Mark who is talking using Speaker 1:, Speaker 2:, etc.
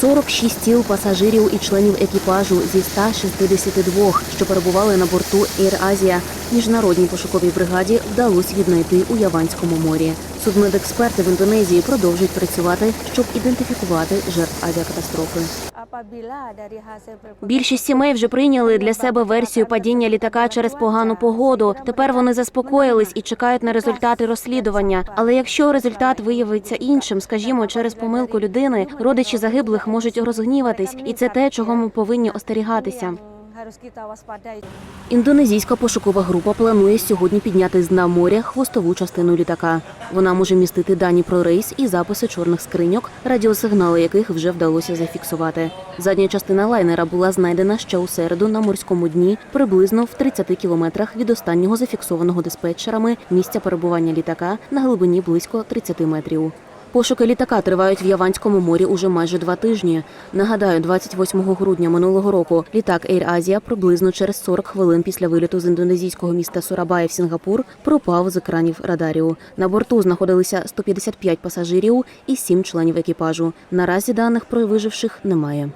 Speaker 1: 46 тіл пасажирів і членів екіпажу зі 162, що перебували на борту Air Asia, міжнародній пошуковій бригаді вдалося віднайти у Яванському морі. Судмедексперти в Індонезії продовжують працювати, щоб ідентифікувати жертв авіакатастрофи. Більшість сімей вже прийняли для себе версію падіння літака через погану погоду. Тепер вони заспокоїлись і чекають на результати розслідування. Але якщо результат виявиться іншим, скажімо, через помилку людини, родичі загиблих можуть розгніватись, і це те, чого ми повинні остерігатися. Індонезійська пошукова група планує сьогодні підняти з дна моря хвостову частину літака. Вона може містити дані про рейс і записи чорних скриньок, радіосигнали яких вже вдалося зафіксувати. Задня частина лайнера була знайдена ще у середу на морському дні, приблизно в 30 кілометрах від останнього зафіксованого диспетчерами місця перебування літака на глибині близько 30 метрів. Пошуки літака тривають в Яванському морі уже майже два тижні. Нагадаю, 28 грудня минулого року літак Air Asia приблизно через 40 хвилин після виліту з індонезійського міста Сурабая в Сінгапур пропав з екранів радарів. На борту знаходилися 155 пасажирів і 7 членів екіпажу. Наразі даних про виживших немає.